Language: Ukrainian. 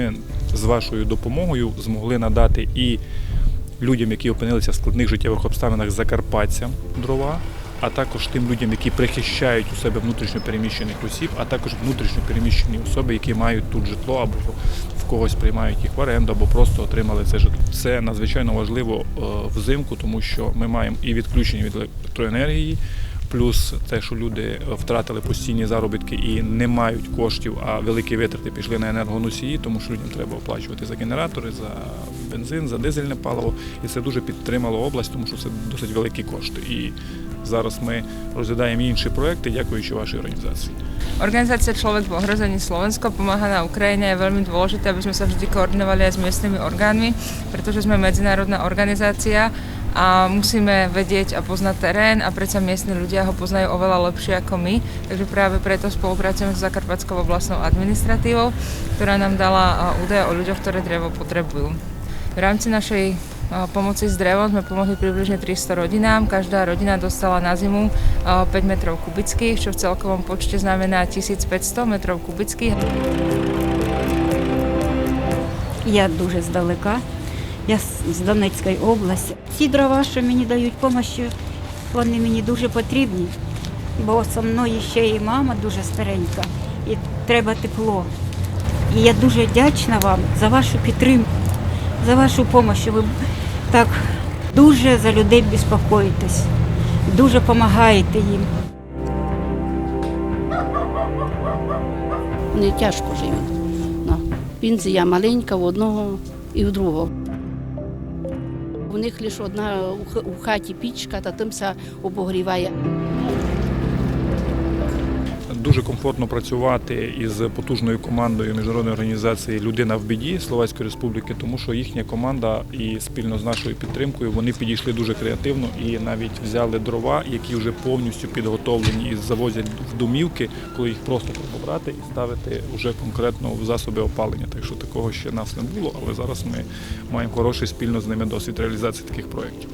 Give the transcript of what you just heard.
ми з вашою допомогою змогли надати і людям, які опинилися в складних життєвих обставинах закарпатцям дрова, а також тим людям, які прихищають у себе внутрішньо переміщених осіб, а також внутрішньо переміщені особи, які мають тут житло або в когось приймають їх в оренду, або просто отримали це житло. Це надзвичайно важливо е, взимку, тому що ми маємо і відключення від електроенергії. Плюс те, що люди втратили постійні заробітки і не мають коштів, а великі витрати пішли на енергоносії, тому що людям треба оплачувати за генератори, за бензин, за дизельне паливо. І це дуже підтримало область, тому що це досить великі кошти. І зараз ми розглядаємо інші проекти, дякуючи вашій організації. Organizácia Človek v ohrození Slovensko pomáha na Ukrajine. Je veľmi dôležité, aby sme sa vždy koordinovali aj s miestnymi orgánmi, organizácia a musíme vedieť a poznať terén a predsa miestni ľudia ho poznajú oveľa lepšie ako my. Takže práve preto spolupracujeme s Zakarpatskou oblastnou administratívou, ktorá nám dala a, údaje o ľuďoch, ktoré drevo potrebujú. V rámci našej a, pomoci s drevom sme pomohli približne 300 rodinám. Každá rodina dostala na zimu a, 5 metrov kubických, čo v celkovom počte znamená 1500 metrov kubických. Я дуже здалека. Я з- Донецької області. Ці дрова, що мені дають допомогу, вони мені дуже потрібні, бо со мною ще і мама дуже старенька, і треба тепло. І я дуже вдячна вам за вашу підтримку, за вашу допомогу. Ви так дуже за людей безпокоїтесь, дуже допомагаєте їм. Вони тяжко живуть. Пенсія маленька в одного і в другого. У них лише одна у хаті пічка, та тим все обогріває. Дуже комфортно працювати із потужною командою міжнародної організації Людина в біді Словацької Республіки, тому що їхня команда і спільно з нашою підтримкою вони підійшли дуже креативно і навіть взяли дрова, які вже повністю підготовлені і завозять в домівки, коли їх просто треба брати і ставити вже конкретно в засоби опалення. Так що такого ще нас не було, але зараз ми маємо хороший спільно з ними досвід реалізації таких проєктів.